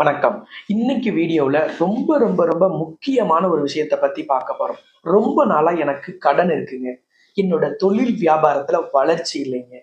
வணக்கம். இன்னைக்கு வீடியோவில் ரொம்ப ரொம்ப ரொம்ப முக்கியமான ஒரு விஷயத்தை பற்றி பார்க்க போகிறோம் ரொம்ப நாளாக எனக்கு கடன் இருக்குங்க. என்னோட தொழில் வியாபாரத்தில் வளர்ச்சி இல்லைங்க.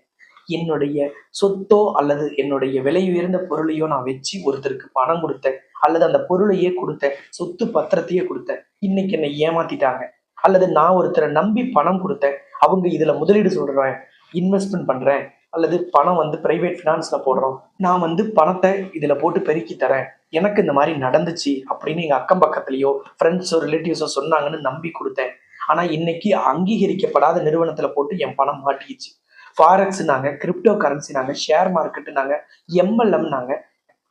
என்னுடைய சொத்தோ அல்லது என்னுடைய விலை உயர்ந்த பொருளையோ நான் வச்சு ஒருத்தருக்கு பணம் கொடுத்தேன். அல்லது அந்த பொருளையே கொடுத்தேன். சொத்து பத்திரத்தையே கொடுத்தேன். இன்னைக்கு என்னை ஏமாத்திட்டாங்க. அல்லது நான் ஒருத்தரை நம்பி பணம் கொடுத்தேன். அவங்க இதில் முதலீடு சொல்கிறேன் இன்வெஸ்ட்மெண்ட் பண்ணுறேன் அல்லது பணம் வந்து பிரைவேட் ஃபினான்ஸில் போடுறோம். நான் வந்து பணத்தை இதில் போட்டு பெருக்கி தரேன். எனக்கு இந்த மாதிரி நடந்துச்சு அப்படின்னு எங்கள் அக்கம் பக்கத்துலேயோ ஃப்ரெண்ட்ஸோ ரிலேட்டிவ்ஸோ சொன்னாங்கன்னு நம்பி கொடுத்தேன். ஆனால் இன்னைக்கு அங்கீகரிக்கப்படாத நிறுவனத்தில் போட்டு என் பணம் மாட்டிக்கிச்சு. ஃபாரெக்ஸ் நாங்கள் கிரிப்டோ கரன்சி நாங்கள் ஷேர் மார்க்கெட்டு நாங்கள் எம்எல்எம் நாங்கள்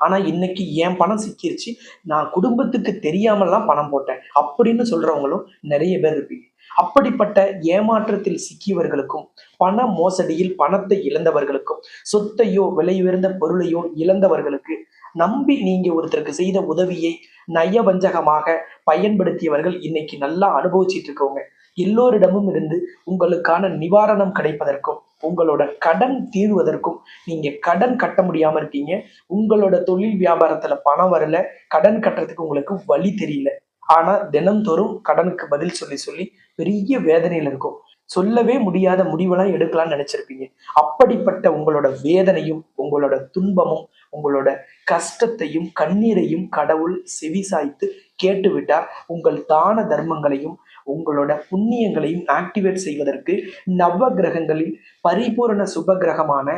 ஆனா இன்னைக்கு என் பணம் சிக்கிருச்சு. நான் குடும்பத்துக்கு தெரியாமலாம் பணம் போட்டேன். அப்படின்னு சொல்றவங்களும் நிறைய பேர் இருப்பீங்க. அப்படிப்பட்ட ஏமாற்றத்தில் சிக்கியவர்களுக்கும் பண மோசடியில் பணத்தை இழந்தவர்களுக்கும் சொத்தையோ விலை உயர்ந்த பொருளையோ இழந்தவர்களுக்கு நம்பி நீங்க ஒருத்தருக்கு செய்த உதவியை நயவஞ்சகமாக பயன்படுத்தியவர்கள் இன்னைக்கு நல்லா அனுபவிச்சிட்டு இருக்கவங்க. எல்லோரிடமும் இருந்து உங்களுக்கான நிவாரணம் கிடைப்பதற்கும் உங்களோட கடன் தீர்வதற்கும் நீங்க கடன் கட்ட முடியாம இருக்கீங்க. உங்களோட தொழில் வியாபாரத்துல பணம் வரல கடன் கட்டுறதுக்கு உங்களுக்கு வழி தெரியல. ஆனா தினம்தோறும் கடனுக்கு பதில் சொல்லி சொல்லி பெரிய வேதனையில இருக்கும். சொல்லவே முடியாத முடிவெல்லாம் எடுக்கலாம்னு நினைச்சிருப்பீங்க. அப்படிப்பட்ட உங்களோட வேதனையும் உங்களோட துன்பமும் உங்களோட கஷ்டத்தையும் கண்ணீரையும் கடவுள் செவிசாய்த்து கேட்டுவிட்டார். உங்கள் தான தர்மங்களையும் உங்களோட புண்ணியங்களையும் ஆக்டிவேட் செய்வதற்கு நவ கிரகங்களில் பரிபூரண சுப கிரகமான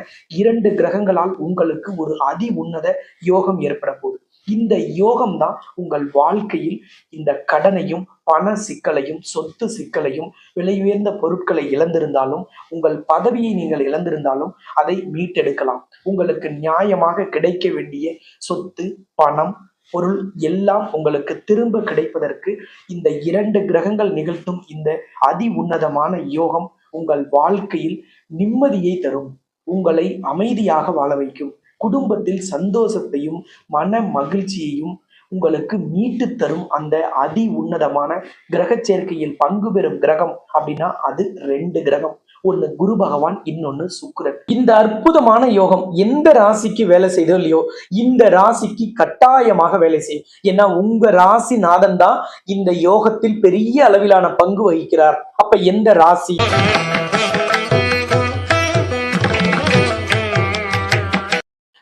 இரண்டு கிரகங்களால் உங்களுக்கு ஒரு அதி உன்னத யோகம் ஏற்பட போகுது. இந்த யோகம் தான் உங்கள் வாழ்க்கையில் இந்த கடனையும் பண சிக்கலையும் சொத்து சிக்கலையும் விலை உயர்ந்த பொருட்களை இழந்திருந்தாலும் உங்கள் பதவியை நீங்கள் இழந்திருந்தாலும் அதை மீட்டெடுக்கலாம். உங்களுக்கு நியாயமாக கிடைக்க வேண்டிய சொத்து பணம் பொருள் எல்லாம் உங்களுக்கு திரும்ப கிடைப்பதற்கு இந்த இரண்டு கிரகங்கள் நிகழ்த்தும் இந்த அதி உன்னதமான யோகம் உங்கள் வாழ்க்கையில் நிம்மதியை தரும். உங்களை அமைதியாக வாழ வைக்கும். குடும்பத்தில் சந்தோஷத்தையும் மன மகிழ்ச்சியையும் உங்களுக்கு மீட்டு தரும் அந்த அதி உன்னதமான கிரக சேர்க்கையில் பங்கு பெறும் கிரகம் அப்படின்னா அது ரெண்டு கிரகம். ஒன்னு குரு பகவான் இன்னொன்னு சுக்கிரன். இந்த அற்புதமான யோகம் எந்த ராசிக்கு வேலை செய்தோ இல்லையோ இந்த ராசிக்கு கட்டாயமாக வேலை செய்யும். ஏன்னா உங்க ராசி நாதன் தான் இந்த யோகத்தில் பெரிய அளவிலான பங்கு வகிக்கிறார். அப்ப எந்த ராசி?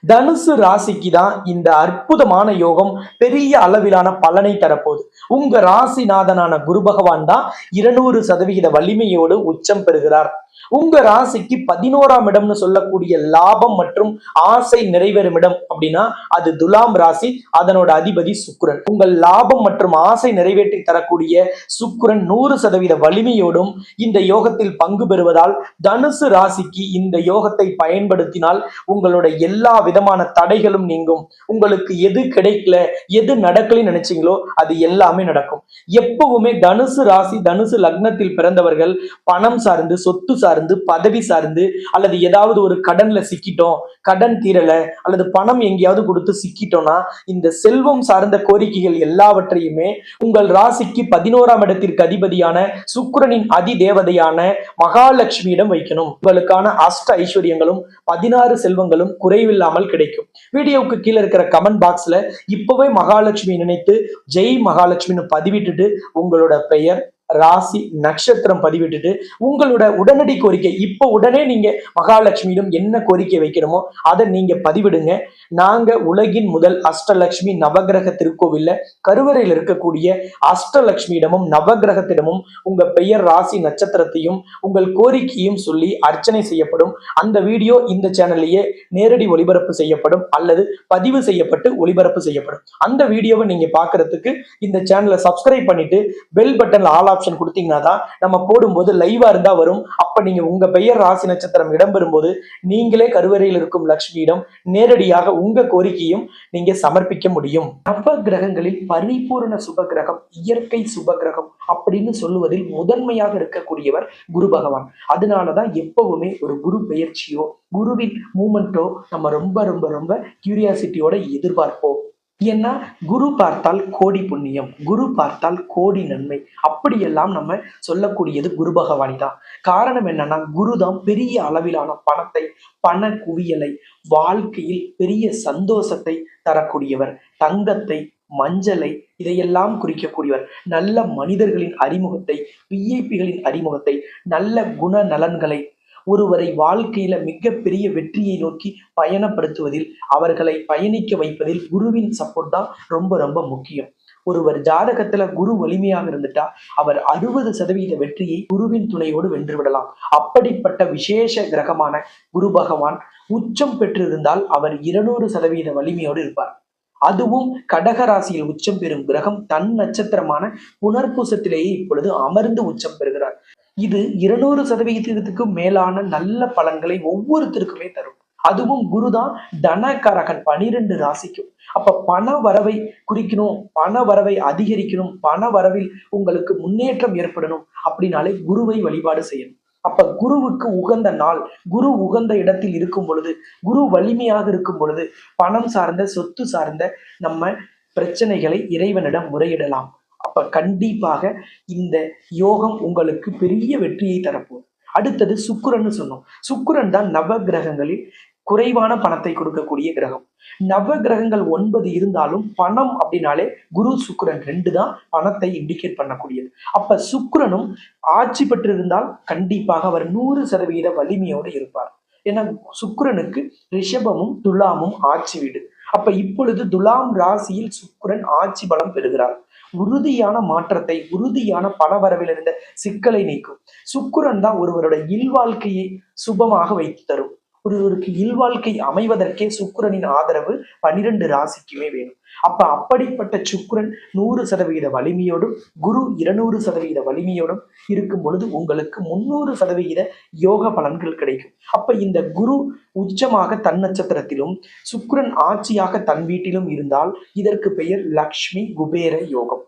தனுசு ராசிக்கு தான் இந்த அற்புதமான யோகம் பெரிய அளவிலான பலனை தரப்போகுது. உங்க ராசிநாதனான குரு பகவான் தான் இருநூறு சதவிகித வலிமையோடு உச்சம் பெறுகிறார். உங்க ராசிக்கு பதினோராம் இடம்னு சொல்லக்கூடிய லாபம் மற்றும் ஆசை நிறைவேறும் இடம் அப்படின்னா அது துலாம் ராசி அதனோட அதிபதி சுக்கிரன். உங்கள் லாபம் மற்றும் ஆசை நிறைவேற்றி தரக்கூடிய சுக்கிரன் நூறு சதவீத வலிமையோடும் இந்த யோகத்தில் பங்கு பெறுவதால் தனுசு ராசிக்கு இந்த யோகத்தை பயன்படுத்தினால் உங்களோட எல்லா விதமான தடைகளும் நீங்கும். உங்களுக்கு எது கிடைக்கல எது நடக்கலன்னு நினைச்சீங்களோ அது எல்லாமே நடக்கும். எப்பவுமே தனுசு ராசி தனுசு லக்னத்தில் பிறந்தவர்கள் பணம் சார்ந்து சொத்து சார்ந்து பதவி சார்ந்து அல்லது ஏதாவது ஒரு கடன்ல சிக்கிட்டோம் கடன் தீரல அல்லது பணம் எங்கேயாவது கொடுத்து சிக்கிட்டோம்னா இந்த செல்வம் சார்ந்த கோரிக்கைகள் எல்லாவற்றையுமே உங்கள் ராசிக்கு பதினோராம் இடத்திற்கு அதிபதியான சுக்கரனின் அதி தேவதையான மகாலட்சுமியிடம் வைக்கணும். உங்களுக்கான அஷ்ட ஐஸ்வர்யங்களும் பதினாறு செல்வங்களும் குறைவில்லாமல் கிடைக்கும். வீடியோவுக்கு கீழே இருக்கிற கமெண்ட் பாக்ஸ்ல இப்பவே மகாலட்சுமி நினைத்து ஜெய் மகாலட்சுமின்னு பதிவிட்டுட்டு உங்களோட பெயர் ராசி நட்சத்திரம் பதிவிட்டுட்டு உங்களோட உடனடி கோரிக்கை. இப்போ உடனே நீங்க மகாலட்சுமியிடம் என்ன கோரிக்கை வைக்கணுமோ அதை நீங்க பதிவிடுங்க. நாங்க உலகின் முதல் அஷ்டலட்சுமி நவகிரக திருக்கோவில்ல கருவறையில் இருக்கக்கூடிய அஷ்டலட்சுமியிடமும் நவகிரகத்திடமும் உங்க பெயர் ராசி நட்சத்திரத்தையும் உங்கள் கோரிக்கையும் சொல்லி அர்ச்சனை செய்யப்படும். அந்த வீடியோ இந்த சேனல்லையே நேரடி ஒளிபரப்பு செய்யப்படும் அல்லது பதிவு செய்யப்பட்டு ஒளிபரப்பு செய்யப்படும். அந்த வீடியோவை நீங்க பாக்குறதுக்கு இந்த சேனலை சப்ஸ்கிரைப் பண்ணிட்டு பெல் பட்டன் ஆல் ஆப்ஷன் கொடுத்தீங்கன்னா தான் நம்ம போடும்போது லைவா இருந்தா வரும். அப்ப நீங்க உங்க பெயர் ராசி நட்சத்திரம் இடம்பெறும்போது நீங்களே கருவறையில் இருக்கும் லக்ஷ்மியிடம் நேரடியாக உங்க கோரிக்கையும் நீங்க சமர்ப்பிக்க முடியும். நவ கிரகங்களில் பரிபூர்ண சுப கிரகம் இயற்கை சுப கிரகம் அப்படின்னு சொல்லுவதில் முதன்மையாக இருக்கக்கூடியவர் குரு பகவான். அதனாலதான் எப்பவுமே ஒரு குரு பெயர்ச்சியோ குருவின் மூமெண்ட்டோ நம்ம ரொம்ப ரொம்ப ரொம்ப கியூரியாசிட்டியோட எதிர்பார்ப்போம். ஏன்னா குரு பார்த்தால் கோடி புண்ணியம் குரு பார்த்தால் கோடி நன்மை. அப்படியெல்லாம் நம்ம சொல்லக்கூடியது குரு பகவானி தான். காரணம் என்னன்னா குரு தான் பெரிய அளவிலான பணத்தை பண குவியலை வாழ்க்கையில் பெரிய சந்தோஷத்தை தரக்கூடியவர் தங்கத்தை மஞ்சளை இதையெல்லாம் குறிக்கக்கூடியவர். நல்ல மனிதர்களின் அறிமுகத்தை விஐபிகளின் அறிமுகத்தை நல்ல குண நலன்களை ஒருவரை வாழ்க்கையில மிகப்பெரிய வெற்றியை நோக்கி பயணப்படுத்துவதில் அவர்களை பயணிக்க வைப்பதில் குருவின் சப்போர்ட் தான் ரொம்ப ரொம்ப முக்கியம். ஒருவர் ஜாதகத்துல குரு வலிமையாக இருந்துட்டா அவர் அறுபது சதவீத வெற்றியை குருவின் துணையோடு வென்று விடலாம். அப்படிப்பட்ட விசேஷ கிரகமான குரு பகவான் உச்சம் பெற்றிருந்தால் அவர் இருநூறு சதவீத வலிமையோடு இருப்பார். அதுவும் கடக ராசியில் உச்சம் பெறும் கிரகம் தன் நட்சத்திரமான புனர்பூசத்திலேயே இப்பொழுது அமர்ந்து உச்சம் பெறுகிறார். இது இருநூறு சதவிகிதத்துக்கு மேலான நல்ல பலன்களை ஒவ்வொருத்தருக்குமே தரும். அதுவும் குருதான் தனகரகன் பனிரெண்டு ராசிக்கும். அப்ப பண வரவை குறிக்கணும் பண வரவை அதிகரிக்கணும் பண வரவில் உங்களுக்கு முன்னேற்றம் ஏற்படணும் அப்படின்னாலே குருவை வழிபாடு செய்யணும். அப்ப குருவுக்கு உகந்த நாள் குரு உகந்த இடத்தில் இருக்கும் பொழுது குரு வலிமையாக இருக்கும் பொழுது பணம் சார்ந்த சொத்து சார்ந்த நம்ம பிரச்சனைகளை இறைவனிடம் முறையிடலாம். அப்ப கண்டிப்பாக இந்த யோகம் உங்களுக்கு பெரிய வெற்றியை தரப்போகுது. அடுத்தது சுக்கிரன்னு சொன்னோம். சுக்கிரன் தான் நவ கிரகங்களில் குறைவான பணத்தை கொடுக்கக்கூடிய கிரகம். நவ கிரகங்கள் ஒன்பது இருந்தாலும் பணம் அப்படின்னாலே குரு சுக்கரன் ரெண்டு தான் பணத்தை இண்டிகேட் பண்ணக்கூடியது. அப்ப சுக்கரனும் ஆட்சி பெற்றிருந்தால் கண்டிப்பாக அவர் நூறு சதவீத வலிமையோடு இருப்பார். ஏன்னா சுக்கரனுக்கு ரிஷபமும் துலாமும் ஆட்சி வீடு. அப்ப இப்பொழுது துலாம் ராசியில் சுக்கரன் ஆட்சி பலம் பெறுகிறார். உறுதியான மாற்றத்தை உறுதியான பலவரவில் இருந்த சிக்கலை நீக்கும். சுக்கிரன் தான் ஒருவருடைய இல்வாழ்க்கையை சுபமாக வைத்து தரும். ஒருவருக்கு இல்வாழ்க்கை அமைவதற்கே சுக்கிரனின் ஆதரவு பனிரெண்டு ராசிக்குமே வேணும். அப்ப அப்படிப்பட்ட சுக்கிரன் நூறு சதவீத வலிமையோடும் குரு இருநூறு சதவீத வலிமையோடும் இருக்கும் பொழுது உங்களுக்கு முன்னூறு சதவிகித யோக பலன்கள் கிடைக்கும். அப்ப இந்த குரு உச்சமாக தன் நட்சத்திரத்திலும் சுக்கிரன் ஆட்சியாக தன் வீட்டிலும் இருந்தால் இதற்கு பெயர் லக்ஷ்மி குபேர யோகம்.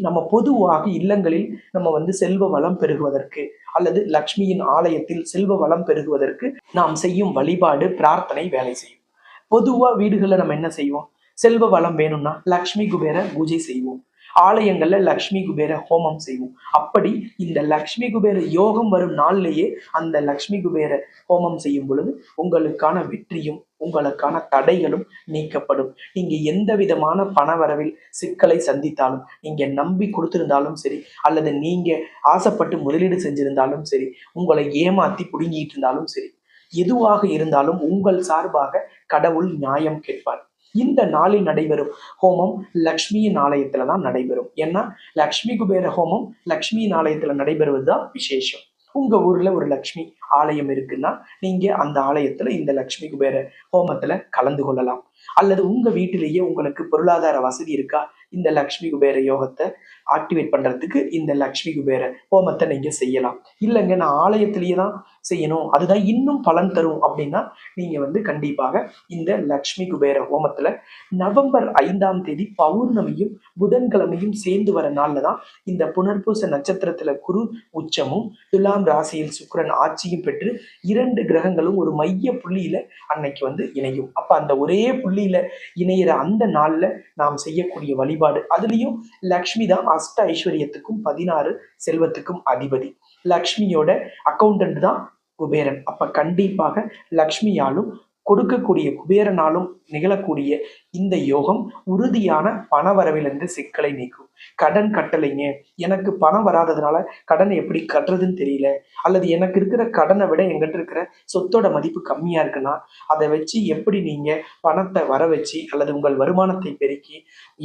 நம்ம பொதுவாக இல்லங்களில் நம்ம வந்து செல்வ வளம் பெருகுவதற்கு அல்லது லக்ஷ்மியின் ஆலயத்தில் செல்வ வளம் பெருகுவதற்கு நாம் செய்யும் வழிபாடு பிரார்த்தனை வேலை செய்யும். பொதுவா வீடுகளில் நம்ம என்ன செய்வோம்? செல்வ வளம் வேணும்னா லக்ஷ்மி குபேர பூஜை செய்வோம். ஆலயங்கள்ல லக்ஷ்மி குபேர ஹோமம் செய்வோம். அப்படி இந்த லக்ஷ்மி குபேர யோகம் வரும் நாள்லேயே அந்த லக்ஷ்மி குபேர ஹோமம் செய்யும் பொழுது உங்களுக்கான வெற்றியும் உங்களுக்கான தடைகளும் நீக்கப்படும். நீங்க எந்த விதமான பணவரவில் சிக்கலை சந்தித்தாலும் நீங்க நம்பி கொடுத்திருந்தாலும் சரி அல்லது நீங்க ஆசைப்பட்டு முதலீடு செஞ்சிருந்தாலும் சரி உங்களை ஏமாத்தி புடுங்கிட்டு இருந்தாலும் சரி எதுவாக இருந்தாலும் உங்கள் சார்பாக கடவுள் நியாயம் கேட்பார். இந்த நாளில் நடைபெறும் ஹோமம் லக்ஷ்மியின் ஆலயத்துல தான் நடைபெறும். ஏன்னா லக்ஷ்மி குபேர ஹோமம் லக்ஷ்மியின் ஆலயத்துல நடைபெறுவது தான் விசேஷம். உங்க ஊர்ல ஒரு லக்ஷ்மி ஆலயம் இருக்குன்னா நீங்க அந்த ஆலயத்துல இந்த லக்ஷ்மி குபேர ஹோமத்துல கலந்து கொள்ளலாம். அல்லது உங்க வீட்டிலேயே உங்களுக்கு பொருளாதார வசதி இருக்கா? இந்த லக்ஷ்மி குபேர யோகத்தை ஆக்டிவேட் பண்றதுக்கு இந்த லக்ஷ்மி குபேர ஹோமத்தை நீங்க செய்யலாம். இல்லைங்க நான் ஆலயத்திலேயே தான் செய்யணும். அதுதான் இன்னும் பலன் தரும் அப்படின்னா நீங்க வந்து கண்டிப்பாக இந்த லக்ஷ்மி குபேர ஹோமத்துல நவம்பர் ஐந்தாம் தேதி பௌர்ணமியும் புதன்கிழமையும் சேர்ந்து வர நாள்ல தான் இந்த புனர்பூச நட்சத்திரத்துல குரு உச்சமும் துலாம் ராசியில் சுக்கரன் ஆட்சியும் பெற்று இரண்டு கிரகங்களும் ஒரு மைய புள்ளியில அன்னைக்கு வந்து இணையும். அப்ப அந்த ஒரே புள்ளி புள்ளியில இணையிற அந்த நாள்ல நாம் செய்யக்கூடிய வழிபாடு. அதுலயும் லக்ஷ்மி தான் அஷ்ட ஐஸ்வர்யத்துக்கும் பதினாறு செல்வத்துக்கும் அதிபதி. லக்ஷ்மியோட அக்கௌண்டன்ட் தான் குபேரன். அப்ப கண்டிப்பாக லக்ஷ்மியாலும் கொடுக்கக்கூடிய குபேரனாலும் நிகழக்கூடிய இந்த யோகம் உறுதியான பண வரவிலிருந்து சிக்கலை நீக்கும். கடன் கட்டலைங்க. எனக்கு பணம் வராததுனால கடனை எப்படி கட்டுறதுன்னு தெரியல. அல்லது எனக்கு இருக்கிற கடனை விட எங்கிட்ட இருக்கிற சொத்தோட மதிப்பு கம்மியா இருக்குன்னா அதை வச்சு எப்படி நீங்க பணத்தை வர வச்சு அல்லது உங்கள் வருமானத்தை பெருக்கி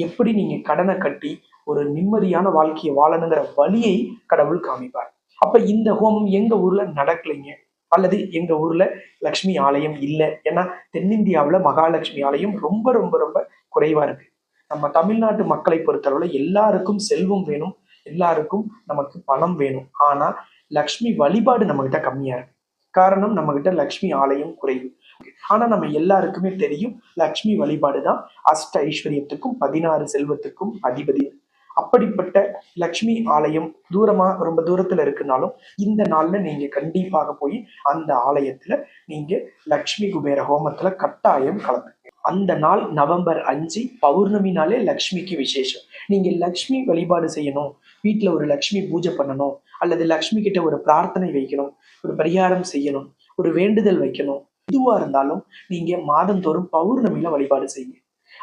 எப்படி நீங்க கடனை கட்டி ஒரு நிம்மதியான வாழ்க்கையை வாழணுங்கிற வழியை கடவுள் காமிப்பார். அப்ப இந்த ஹோமம் எங்க ஊர்ல நடக்கலைங்க. அல்லது எங்க ஊர்ல லக்ஷ்மி ஆலயம் இல்லை. ஏன்னா தென்னிந்தியாவில் மகாலட்சுமி ஆலயம் ரொம்ப ரொம்ப ரொம்ப குறைவா இருக்கு. நம்ம தமிழ்நாட்டு மக்களை பொறுத்தளவுல எல்லாருக்கும் செல்வம் வேணும். எல்லாருக்கும் நமக்கு பணம் வேணும். ஆனா லக்ஷ்மி வழிபாடு நம்ம கிட்ட கம்மியா இருக்கு. காரணம் நம்ம கிட்ட லக்ஷ்மி ஆலயம் குறைவு. ஆனா நம்ம எல்லாருக்குமே தெரியும் லக்ஷ்மி வழிபாடு தான் அஷ்ட ஐஸ்வர்யத்துக்கும் பதினாறு செல்வத்துக்கும் அதிபதி. அப்படிப்பட்ட லக்ஷ்மி ஆலயம் தூரமா ரொம்ப தூரத்துல இருக்குனாலும் இந்த நாள்ல நீங்க கண்டிப்பாக போய் அந்த ஆலயத்துல நீங்க லக்ஷ்மி குபேர ஹோமத்துல கட்டாயம் கலந்து. அந்த நாள் நவம்பர் அஞ்சு பௌர்ணமி நாளே லக்ஷ்மிக்கு விசேஷம். நீங்க லக்ஷ்மி வழிபாடு செய்யணும் வீட்டில் ஒரு லக்ஷ்மி பூஜை பண்ணணும் அல்லது லக்ஷ்மி கிட்ட ஒரு பிரார்த்தனை வைக்கணும் ஒரு பரிகாரம் செய்யணும் ஒரு வேண்டுதல் வைக்கணும் எதுவா இருந்தாலும் நீங்க மாதந்தோறும் பௌர்ணமியில வழிபாடு செய்யுங்க.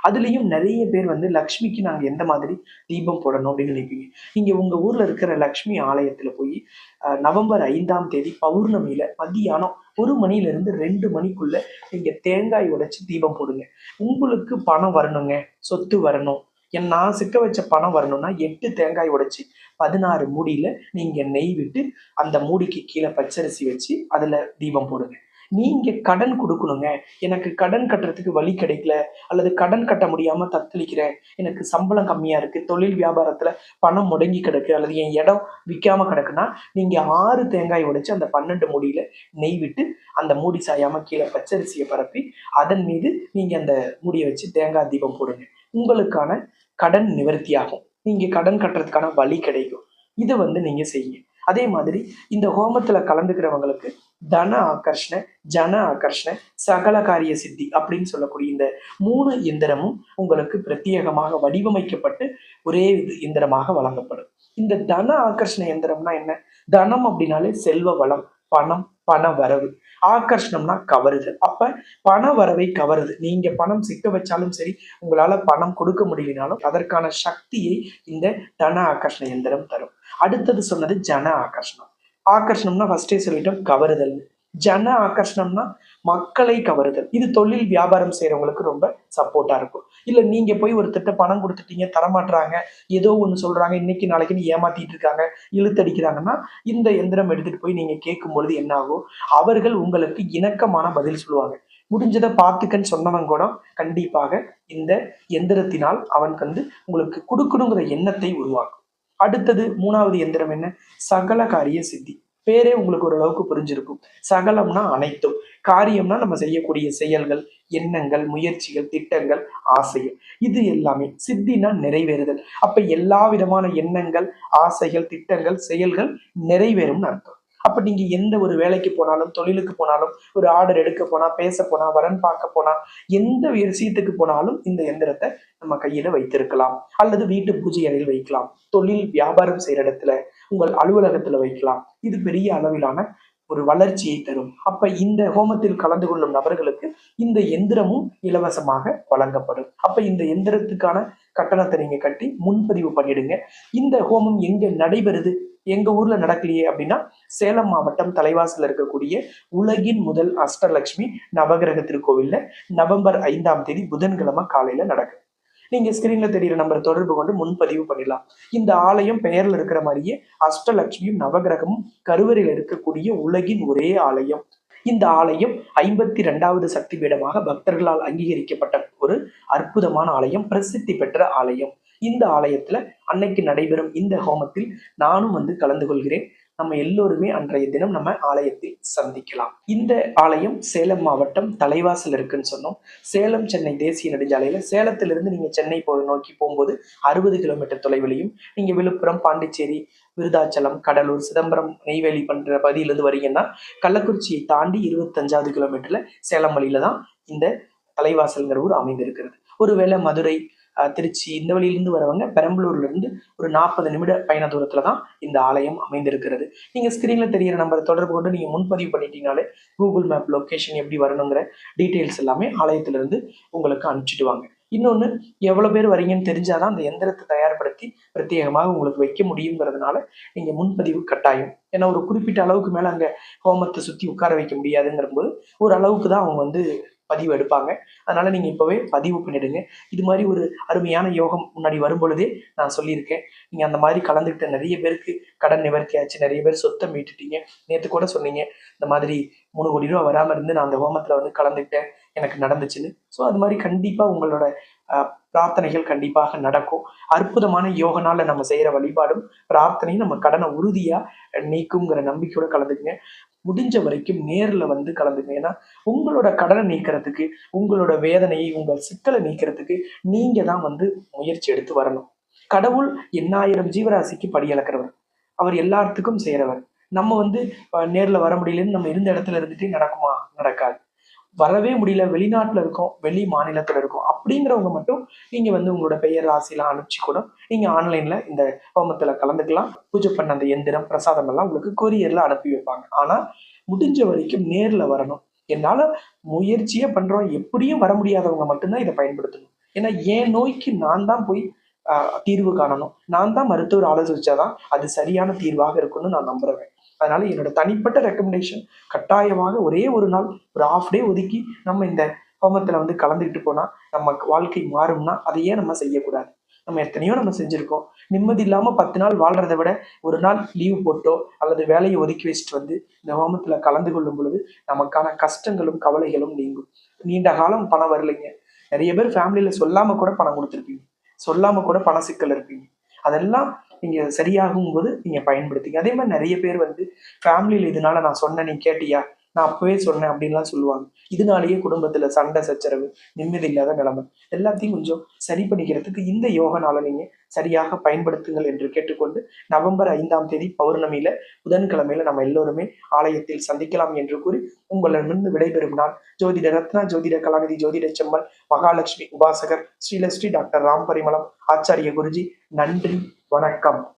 அதுலேயும் நிறைய பேர் வந்து லக்ஷ்மிக்கு நாங்கள் எந்த மாதிரி தீபம் போடணும்? அப்படின்னு நினைப்பீங்க. இங்கே உங்கள் ஊரில் இருக்கிற லக்ஷ்மி ஆலயத்தில் போய் நவம்பர் ஐந்தாம் தேதி பௌர்ணமியில் மதியானம் ஒரு மணிலேருந்து ரெண்டு மணிக்குள்ள நீங்கள் தேங்காய் உடைச்சி தீபம் போடுங்க. உங்களுக்கு பணம் வரணுங்க சொத்து வரணும். என் நான் சிக்க வச்ச பணம் வரணும்னா எட்டு தேங்காய் உடைச்சி பதினாறு மூடியில் நீங்கள் நெய் விட்டு அந்த மூடிக்கு கீழே பச்சரிசி வச்சு அதில் தீபம் போடுங்க. நீங்க கடன் கொடுக்கணுங்க. எனக்கு கடன் கட்டுறதுக்கு வழி கிடைக்கல. அல்லது கடன் கட்ட முடியாம தத்தளிக்கிறேன் எனக்கு சம்பளம் கம்மியா இருக்கு. தொழில் வியாபாரத்துல பணம் முடங்கி கிடக்கு. அல்லது என் இடம் விற்காம கிடக்குன்னா நீங்க ஆறு தேங்காய் உடைச்சு அந்த பன்னெண்டு மூடியில நெய் விட்டு அந்த மூடி சாயாம கீழே பச்சரிசியை பரப்பி அதன் மீது நீங்க அந்த மூடியை வச்சு தேங்காய் தீபம் போடுங்க. உங்களுக்கான கடன் நிவர்த்தியாகும். நீங்க கடன் கட்டுறதுக்கான வழி கிடைக்கும். இதை வந்து நீங்க செய்யுங்க. அதே மாதிரி இந்த ஹோமத்துல கலந்துக்கிறவங்களுக்கு தன ஆகர்ஷண ஜன ஆகர்ஷண சகல காரிய சித்தி அப்படின்னு சொல்லக்கூடிய இந்த மூணு எந்திரமும் உங்களுக்கு பிரத்யேகமாக வடிவமைக்கப்பட்டு ஒரே இயந்திரமாக எந்திரமாக வழங்கப்படும். இந்த தன ஆகர்ஷண எந்திரம்னா என்ன? தனம் அப்படின்னாலே செல்வ வளம் பணம் பண வரவு. ஆகர்ஷணம்னா கவருது அப்ப பண வரவை கவருது. நீங்க பணம் சிக்க வச்சாலும் சரி உங்களால பணம் கொடுக்க முடியலனாலும் அதற்கான சக்தியை இந்த தன ஆகர்ஷண எந்திரம் தரும். அடுத்தது சொன்னது ஜன ஆகர்ஷணம். ஆகர்ஷணம்னா ஃபர்ஸ்டே சொல்லிட்டோம் கவருதல். ஜன ஆகர்ஷணம்னா மக்களை கவருதல். இது தொழில் வியாபாரம் செய்யறவங்களுக்கு ரொம்ப சப்போர்ட்டா இருக்கும். இல்ல நீங்க போய் ஒருத்தட்ட பணம் கொடுத்துட்டீங்க தரமாட்டுறாங்க ஏதோ ஒண்ணு சொல்றாங்க இன்னைக்கு நாளைக்குன்னு ஏமாத்திட்டு இருக்காங்க இழுத்தடிக்கிறாங்கன்னா இந்த எந்திரம் எடுத்துட்டு போய் நீங்க கேட்கும் பொழுது என்ன ஆகும்? அவர்கள் உங்களுக்கு இணக்கமான பதில் சொல்லுவாங்க. முடிஞ்சதை பார்த்துக்கன்னு சொன்னவன் கூட கண்டிப்பாக இந்த எந்திரத்தினால் அவனுக்கு வந்து உங்களுக்கு கொடுக்கணுங்கிற எண்ணத்தை உருவாக்கும். அடுத்தது மூணாவது எந்திரம் என்ன? சகல காரிய சித்தி. பேரே உங்களுக்கு ஓரளவுக்கு புரிஞ்சிருக்கும். சகலம்னா அனைத்தும். காரியம்னா நம்ம செய்யக்கூடிய செயல்கள் எண்ணங்கள் முயற்சிகள் திட்டங்கள் ஆசைகள். இது எல்லாமே சித்தினா நிறைவேறுதல். அப்ப எல்லா விதமான எண்ணங்கள் ஆசைகள் திட்டங்கள் செயல்கள் நிறைவேறும்னு அர்த்தம். அப்ப நீங்க எந்த ஒரு வேலைக்கு போனாலும் தொழிலுக்கு போனாலும் ஒரு ஆர்டர் எடுக்க போனா பேச போனா வரன் பார்க்க போனா எந்த விஷயத்துக்கு போனாலும் இந்த எந்திரத்தை நம்ம கையில வைத்திருக்கலாம். அல்லது வீட்டு பூஜை அறையில் வைக்கலாம். தொழில் வியாபாரம் செய்யற இடத்துல உங்கள் அலுவலகத்துல வைக்கலாம். இது பெரிய அளவிலான ஒரு வளர்ச்சியை தரும். அப்ப இந்த ஹோமத்தில் கலந்து கொள்ளும் நபர்களுக்கு இந்த எந்திரமும் இலவசமாக வழங்கப்படும். அப்ப இந்த எந்திரத்துக்கான கட்டணத்தை நீங்க கட்டி முன்பதிவு பண்ணிடுங்க. இந்த ஹோமம் எங்க நடைபெறுது? எங்க ஊர்ல நடக்கலையே அப்படின்னா சேலம் மாவட்டம் தலைவாசல்ல இருக்கக்கூடிய உலகின் முதல் அஷ்டலட்சுமி நவகிரக திருக்கோவில்ல நவம்பர் ஐந்தாம் தேதி புதன்கிழமை காலையில நடக்குது நீங்க ஸ்கிரீன்ல தெரியுற நம்பரை தொடர்பு கொண்டு முன்பதிவு பண்ணிடலாம். இந்த ஆலயம் பெயர்ல இருக்கிற மாதிரியே அஷ்டலட்சுமியும் நவகிரகமும் கருவறையில் இருக்கக்கூடிய உலகின் ஒரே ஆலயம். இந்த ஆலயம் ஐம்பத்தி ரெண்டாவது சக்தி பீடமாக பக்தர்களால் அங்கீகரிக்கப்பட்ட ஒரு அற்புதமான ஆலயம் பிரசித்தி பெற்ற ஆலயம். இந்த ஆலயத்துல அன்னைக்கு நடைபெறும் இந்த ஹோமத்தில் நானும் வந்து கலந்து கொள்கிறேன். நம்ம எல்லோருமே அன்றைய தினம் நம்ம ஆலயத்தில் சந்திக்கலாம். இந்த ஆலயம் சேலம் மாவட்டம் தலைவாசல் இருக்குன்னு சொன்னோம். சேலம் சென்னை தேசிய நெடுஞ்சாலையில சேலத்திலிருந்து நீங்க சென்னை போய் நோக்கி போகும்போது அறுபது கிலோமீட்டர் தொலைவிலையும் நீங்க விழுப்புரம் பாண்டிச்சேரி விருதாச்சலம் கடலூர் சிதம்பரம் நெய்வேலி பண்ற பகுதியிலிருந்து வரீங்கன்னா கள்ளக்குறிச்சியை தாண்டி இருபத்தஞ்சாவது கிலோமீட்டர்ல சேலம் வழியில தான் இந்த தலைவாசல்ங்கிற ஊர் அமைந்திருக்கிறது. ஒருவேளை மதுரை திருச்சி இந்த வழியிலிருந்து வரவங்க பெரம்பலூர்ல இருந்து ஒரு நாற்பது நிமிட பயண தூரத்துல தான் இந்த ஆலயம் அமைந்திருக்கிறது. நீங்க ஸ்கிரீன்ல தெரியிற நம்பரை தொடர்பு கொண்டு நீங்க முன்பதிவு பண்ணிட்டீங்கனாலே கூகுள் மேப் லொக்கேஷன் எப்படி வரணுங்கிற டீட்டெயில்ஸ் எல்லாமே ஆலயத்திலிருந்து உங்களுக்கு அனுப்பிச்சிடுவாங்க இன்னொன்று எவ்வளோ பேர் வரீங்கன்னு தெரிஞ்சாதான் அந்த எந்திரத்தை தயார்படுத்தி பிரத்யேகமாக உங்களுக்கு வைக்க முடியுங்கிறதுனால நீங்கள் முன்பதிவு கட்டாயம். ஏன்னா ஒரு குறிப்பிட்ட அளவுக்கு மேலே அங்கே ஹோமத்தை சுற்றி உட்கார வைக்க முடியாதுங்கிறபோது ஒரு அளவுக்கு தான் அவங்க வந்து பதிவு எடுப்பாங்க. அதனால நீங்கள் இப்போவே பதிவு பண்ணிடுங்க. இது மாதிரி ஒரு அருமையான யோகம் முன்னாடி வரும்பொழுதே நான் சொல்லியிருக்கேன். நீங்கள் அந்த மாதிரி கலந்துக்கிட்ட நிறைய பேருக்கு கடன் நிவர்த்தி ஆச்சு நிறைய பேர் சொத்தை மீட்டுட்டீங்க. நேற்று கூட சொன்னீங்க இந்த மாதிரி மூணு கோடி ரூபா வராமல் இருந்து நான் அந்த ஹோமத்தில் வந்து கலந்துக்கிட்டேன். எனக்கு நடந்துச்சுன்னு. ஸோ அது மாதிரி கண்டிப்பாக உங்களோட பிரார்த்தனைகள் கண்டிப்பாக நடக்கும். அற்புதமான யோகனால நம்ம செய்கிற வழிபாடும் பிரார்த்தனையும் நம்ம கடனை உறுதியாக நீக்குங்கிற நம்பிக்கையோட கலந்துக்குங்க. முடிஞ்ச வரைக்கும் நேரில் வந்து கலந்துங்க ஏன்னா உங்களோட கடனை நீக்கிறதுக்கு உங்களோட வேதனையை உங்கள் சிக்கலை நீக்கிறதுக்கு நீங்க தான் வந்து முயற்சி எடுத்து வரணும். கடவுள் எண்ணாயிரம் ஜீவராசிக்கு படியளக்கிறவர். அவர் எல்லாத்துக்கும் செய்கிறவர் நம்ம வந்து நேரில் வர முடியலன்னு நம்ம இருந்த இடத்துல இருந்துட்டு நடக்குமா? நடக்காது. வரவே முடியல. வெளிநாட்டில் இருக்கோம் வெளி மாநிலத்தில் இருக்கோம். அப்படிங்கிறவங்க மட்டும் நீங்கள் வந்து உங்களோட பெயர் ராசிலாம் அனுப்பிச்சு கூட நீங்கள் ஆன்லைனில் இந்த ஹோமத்தில் கலந்துக்கலாம். பூஜை பண்ண அந்த எந்திரம் பிரசாதம் எல்லாம் உங்களுக்கு கொரியரில் அனுப்பி வைப்பாங்க. ஆனால் முடிஞ்ச வரைக்கும் நேரில் வரணும். என்னால் முயற்சியே பண்ணுறோம் எப்படியும் வர முடியாதவங்க மட்டும்தான் இதை பயன்படுத்தணும். ஏன்னா என் நோய்க்கு நான் தான் போய் தீர்வு காணணும். நான் தான் மருத்துவர் ஆலோசிச்சாதான் அது சரியான தீர்வாக இருக்கும்னு நான் நம்புறேன். அதனால என்னோட தனிப்பட்ட ரெக்கமெண்டேஷன் கட்டாயமாக ஒரே ஒரு நாள் ஒரு ஆஃப் டே ஒதுக்கி நம்ம இந்த ஹோமத்தில் வந்து கலந்துக்கிட்டு போனால் நம்ம வாழ்க்கை மாறும்னா அதையே நம்ம செய்யக்கூடாது. நம்ம எத்தனையோ நம்ம செஞ்சுருக்கோம். நிம்மதி இல்லாமல் பத்து நாள் வாழ்கிறத விட ஒரு நாள் லீவ் போட்டோ அல்லது வேலையை ஒதுக்கி வச்சுட்டு வந்து இந்த ஹோமத்தில் கலந்து கொள்ளும் பொழுது நமக்கான கஷ்டங்களும் கவலைகளும் நீங்கும். நீண்ட காலம் பணம் வரலைங்க. நிறைய பேர் ஃபேமிலியில் சொல்லாமல் கூட பணம் கொடுத்துருப்பீங்க. சொல்லாமல் கூட பண சிக்கல் இருப்பீங்க. அதெல்லாம் நீங்க சரியாகும் போது நீங்க பயன்படுத்திங்க அதே மாதிரி நிறைய பேர் வந்து ஃபேமிலியில் இதனால நான் சொன்னேன் நீ கேட்டியா? நான் அப்பவே சொன்னேன் அப்படின்லாம் சொல்லுவாங்க. இதனாலேயே குடும்பத்துல சண்டை சச்சரவு நிம்மதி இல்லாத நிலைமை. எல்லாத்தையும் கொஞ்சம் சரி பண்ணிக்கிறதுக்கு இந்த யோக நாளை நீங்க சரியாக பயன்படுத்துங்கள் என்று கேட்டுக்கொண்டு நவம்பர் ஐந்தாம் தேதி பௌர்ணமியில புதன்கிழமையில நம்ம எல்லோருமே ஆலயத்தில் சந்திக்கலாம் என்று கூறி உங்களிடமிருந்து விடைபெறும் நாள் ஜோதிட ரத்னா ஜோதிட கலாநிதி ஜோதிட செம்மல் மகாலட்சுமி உபாசகர் ஸ்ரீலஸ்ரீ டாக்டர் ராம் பரிமளம் ஆச்சாரிய குருஜி நன்றி வணக்கம்.